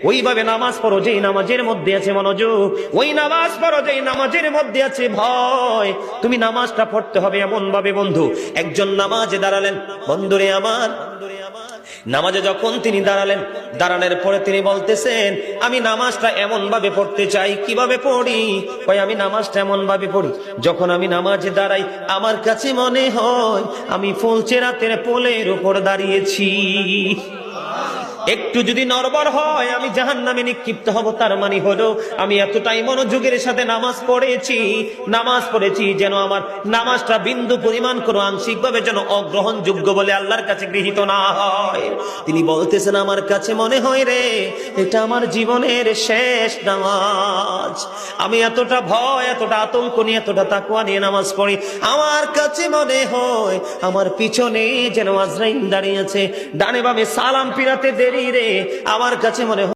ওইভাবে নামাজ পড়ো, যেই নামাজের মধ্যে আছে মনোযোগ। ওই নামাজ পড়ো, যেই নামাজের মধ্যে আছে ভয়। তুমি নামাজটা পড়তে হবে এমন ভাবে বন্ধু। একজন নামাজে দাঁড়ালেন, বন্ধুরে আমার, নামাজে যখন তিনি দাঁড়ালেন, দাঁড়ানোর পরে তিনি বলতেছেন, আমি নামাজটা এমন ভাবে পড়তে চাই, কীভাবে পড়ি? কই আমি নামাজটা এমন ভাবে পড়ি, যখন আমি নামাজে দাঁড়াই, আমার কাছে মনে হয়, আমি ফুলচে রাতের পোলের উপর দাঁড়িয়েছি। একটু যদি নরবর হয়, আমি জাহান নামে নিক্ষিপ্ত হব, তার মানে হলো আমি এতটাই মনোযোগের সাথে নামাজ পড়েছি নামাজ পড়েছি যেন আমার নামাজটা বিন্দু পরিমাণ কোনো আংশিক ভাবে যেন অগ্রহণযোগ্য বলে আল্লাহর কাছে গৃহীত না হয়। তিনি বলতেছেন, আমার কাছে মনে হয় রে, এটা আমার জীবনের শেষ নামাজ। আমি এতটা ভয়, এতটা আতঙ্ক নিয়ে, এতটা তাকুয়া নিয়ে নামাজ পড়ি। আমার কাছে মনে হয় আমার পিছনে যেন আজরাইন দাঁড়িয়ে আছে। ডানে বামে সালাম পিরাতে দেরি রে। আমার কাছে মনে